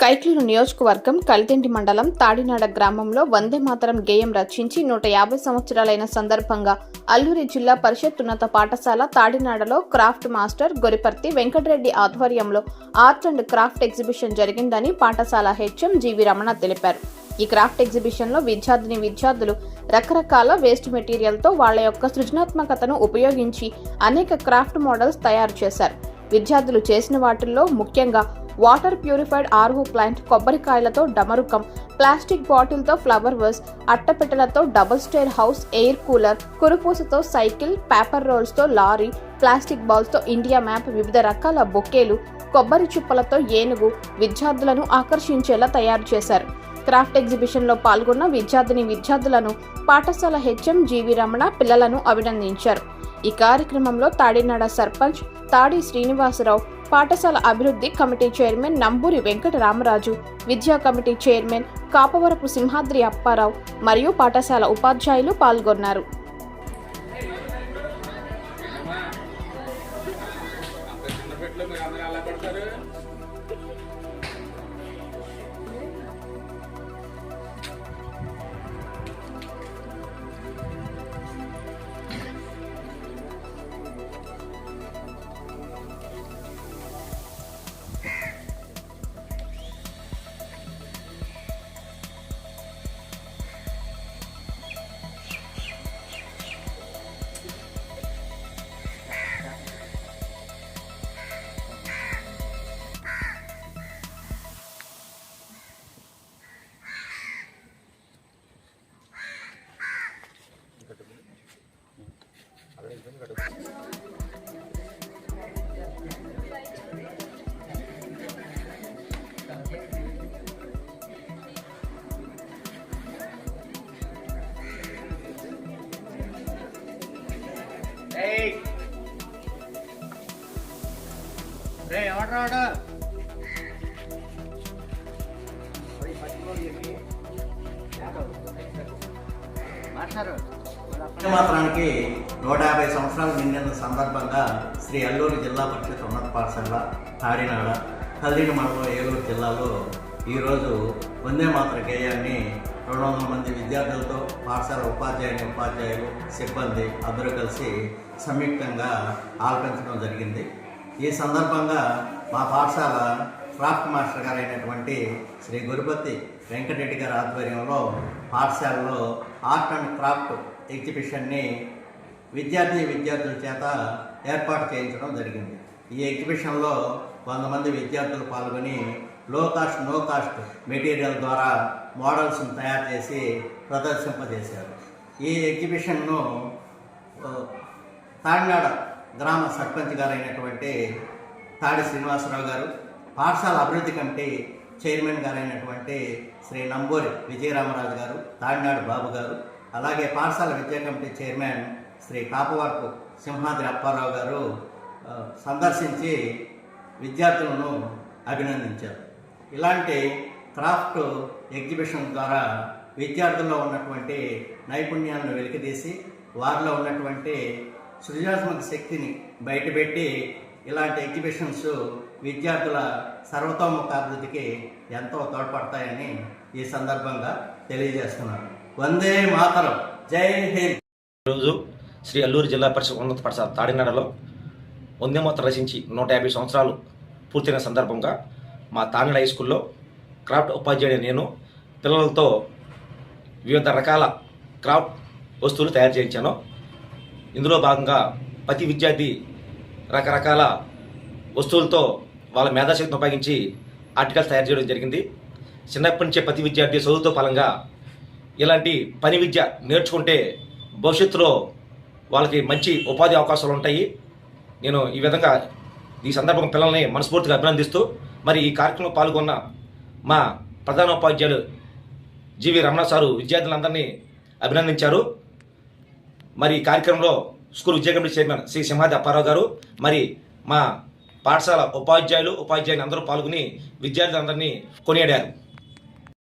కైట్లూరు నియోజకవర్గం కలితింటి మండలం తాడినాడ గ్రామంలో వందే మాతరం గేయం రచించి నూట యాభై సంవత్సరాలైన సందర్భంగా అల్లూరి జిల్లా పరిషత్ ఉన్నత పాఠశాల తాడినాడలో క్రాఫ్ట్ మాస్టర్ గొరిపర్తి వెంకటరెడ్డి ఆధ్వర్యంలో ఆర్ట్ అండ్ క్రాఫ్ట్ ఎగ్జిబిషన్ జరిగిందని పాఠశాల హెచ్ఎం జీవి రమణ తెలిపారు. ఈ క్రాఫ్ట్ ఎగ్జిబిషన్లో విద్యార్థిని విద్యార్థులు రకరకాల వేస్ట్ మెటీరియల్తో వాళ్ళ యొక్క సృజనాత్మకతను ఉపయోగించి అనేక క్రాఫ్ట్ మోడల్స్ తయారు చేశారు. విద్యార్థులు చేసిన వాటిల్లో ముఖ్యంగా water purified R O plant కొబ్బరికాయలతో డమరుకం ప్లాస్టిక్ బాటిల్తో flower vase అట్టపెట్టెలతో double stair house air cooler కురుపూసతో cycle paper రోల్స్తో లారీ ప్లాస్టిక్ బాల్స్తో ఇండియా మ్యాప్ వివిధ రకాల బొకేలు కొబ్బరి చుప్పలతో ఏనుగు విద్యార్థులను ఆకర్షించేలా తయారు చేశారు. క్రాఫ్ట్ ఎగ్జిబిషన్లో పాల్గొన్న విద్యార్థిని విద్యార్థులను పాఠశాల హెచ్ఎం జీవి రమణ పిల్లలను అభినందించారు. ఈ కార్యక్రమంలో తాడినాడ సర్పంచ్ తాడి శ్రీనివాసరావు పాఠశాల అభివృద్ధి కమిటీ చైర్మన్ నంబూరి వెంకట రామరాజు విద్యా కమిటీ చైర్మన్ కాపవరపు సింహాద్రి అప్పారావు మరియు పాఠశాల ఉపాధ్యాయులు పాల్గొన్నారు. మాత్రానికి నూట యాభై సంవత్సరాలు నిండిన సందర్భంగా శ్రీ అల్లూరు జిల్లా పరిషత్ ఉన్నత పాఠశాల తాడినాడ కల్దిని మండలం ఏలూరు జిల్లాలో ఈరోజు వందే మాత్ర గేయాన్ని రెండు వందల మంది విద్యార్థులతో పాఠశాల ఉపాధ్యాయుని ఉపాధ్యాయులు సిబ్బంది అందరూ కలిసి సంయుక్తంగా ఆలపించడం జరిగింది. ఈ సందర్భంగా మా పాఠశాల క్రాఫ్ట్ మాస్టర్ గారు అయినటువంటి శ్రీ గురుపతి వెంకటరెడ్డి గారి ఆధ్వర్యంలో పాఠశాలలో ఆర్ట్ అండ్ క్రాఫ్ట్ ఎగ్జిబిషన్ని విద్యార్థి విద్యార్థుల చేత ఏర్పాటు చేయించడం జరిగింది. ఈ ఎగ్జిబిషన్లో వంద మంది విద్యార్థులు పాల్గొని లో కాస్ట్ నో కాస్ట్ మెటీరియల్ ద్వారా మోడల్స్ను తయారు చేసి ప్రదర్శింపజేశారు. ఈ ఎగ్జిబిషన్ను కాకినాడ గ్రామ సర్పంచ్ గారైనటువంటి తాడి శ్రీనివాసరావు గారు పాఠశాల అభివృద్ధి కమిటీ చైర్మన్ గారు అయినటువంటి శ్రీ నంబూరి విజయరామరాజు గారు తాడినాడు బాబు గారు అలాగే పాఠశాల విద్యా కమిటీ చైర్మన్ శ్రీ కాపవరపు సింహాద్రి అప్పారావు గారు సందర్శించి విద్యార్థులను అభినందించారు. ఇలాంటి క్రాఫ్ట్ ఎగ్జిబిషన్ ద్వారా విద్యార్థుల్లో ఉన్నటువంటి నైపుణ్యాలను వెలికితీసి వారిలో ఉన్నటువంటి సృజనాత్మక శక్తిని బయటపెట్టి ఇలాంటి ఎగ్జిబిషన్స్ విద్యార్థుల సర్వతోముఖ అభివృద్ధికి ఎంతో తోడ్పడతాయని ఈ సందర్భంగా తెలియజేస్తున్నాను. వందే మాతరం. జై హింద్. ఈరోజు శ్రీ అల్లూరు జిల్లా పరిషత్ ఉన్నత పాఠశాల తాడినాడలో వందేమాత రచించి నూట యాభై సంవత్సరాలు పూర్తయిన సందర్భంగా మా తాడినాడ హై స్కూల్లో క్రాఫ్ట్ ఉపాధ్యాయుడు నేను పిల్లలతో వివిధ రకాల క్రాఫ్ట్ వస్తువులు తయారు చేయించాను. ఇందులో భాగంగా ప్రతి విద్యార్థి రకరకాల వస్తువులతో వాళ్ళ మేధాశక్తిని ఉపయోగించి ఆర్టికల్స్ తయారు చేయడం జరిగింది. చిన్నప్పటి నుంచే ప్రతి విద్యార్థి చదువుతో ఫలంగా ఇలాంటి పని విద్య నేర్చుకుంటే భవిష్యత్తులో వాళ్ళకి మంచి ఉపాధి అవకాశాలు ఉంటాయి. నేను ఈ విధంగా ఈ సందర్భంగా పిల్లల్ని మనస్ఫూర్తిగా అభినందిస్తూ మరి ఈ కార్యక్రమంలో పాల్గొన్న మా ప్రధాన ఉపాధ్యాయులు జీవి రమణ సారు విద్యార్థులందరినీ అభినందించారు. మరి ఈ కార్యక్రమంలో స్కూల్ విద్యా కమిటీ చైర్మన్ శ్రీ సింహాది అప్పారావు గారు మరి మా పాఠశాల ఉపాధ్యాయులు ఉపాధ్యాయులు అందరూ పాల్గొని విద్యార్థులందరినీ కొనియాడారు.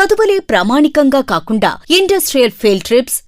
చదువులే ప్రామాణికంగా కాకుండా industrial field trips